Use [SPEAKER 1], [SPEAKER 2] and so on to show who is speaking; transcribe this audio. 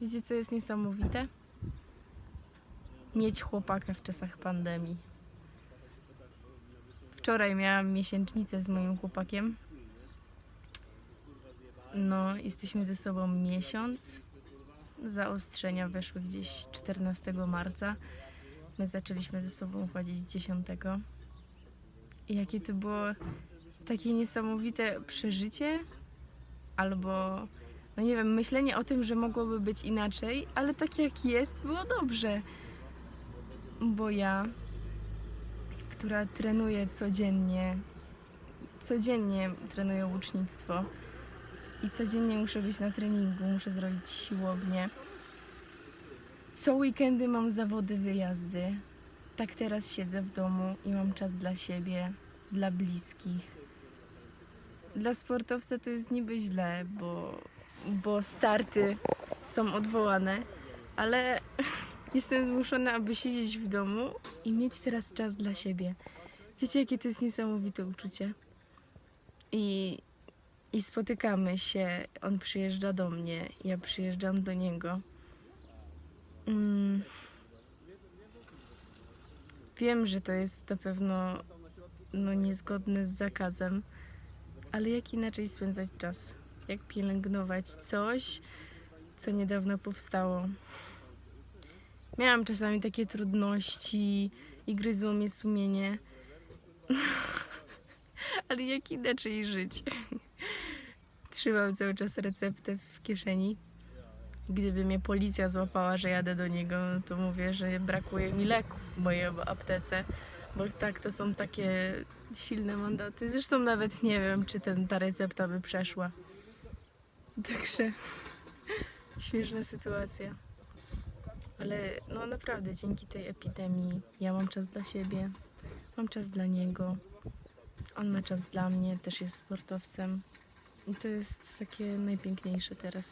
[SPEAKER 1] Wiecie, co jest niesamowite? Mieć chłopaka w czasach pandemii. Wczoraj miałam miesięcznicę z moim chłopakiem. No, jesteśmy ze sobą miesiąc. Zaostrzenia weszły gdzieś 14 marca. My zaczęliśmy ze sobą chodzić 10. I jakie to było takie niesamowite przeżycie, albo no nie wiem, myślenie o tym, że mogłoby być inaczej, ale tak jak jest, było dobrze. Bo ja, która trenuje codziennie, codziennie trenuję łucznictwo i codziennie muszę być na treningu, muszę zrobić siłownię. Co weekendy mam zawody, wyjazdy. Tak teraz siedzę w domu i mam czas dla siebie, dla bliskich. Dla sportowca to jest niby źle, bo, bo starty są odwołane, ale jestem zmuszona, aby siedzieć w domu i mieć teraz czas dla siebie. Wiecie, jakie to jest niesamowite uczucie? I, i spotykamy się, on przyjeżdża do mnie, ja przyjeżdżam do niego. Mm. Wiem, że to jest na pewno no, niezgodne z zakazem, ale jak inaczej spędzać czas? Jak pielęgnować coś, co niedawno powstało? Miałam czasami takie trudności i gryzło mnie sumienie. ale jak inaczej żyć? Trzymam cały czas receptę w kieszeni. Gdyby mnie policja złapała, że jadę do niego, to mówię, że brakuje mi leków w mojej aptece. Bo tak, to są takie silne mandaty. Zresztą nawet nie wiem, czy ten, ta recepta by przeszła. Także śmieszna sytuacja. Ale no naprawdę dzięki tej epidemii ja mam czas dla siebie, mam czas dla niego. On ma czas dla mnie, też jest sportowcem. I to jest takie najpiękniejsze teraz.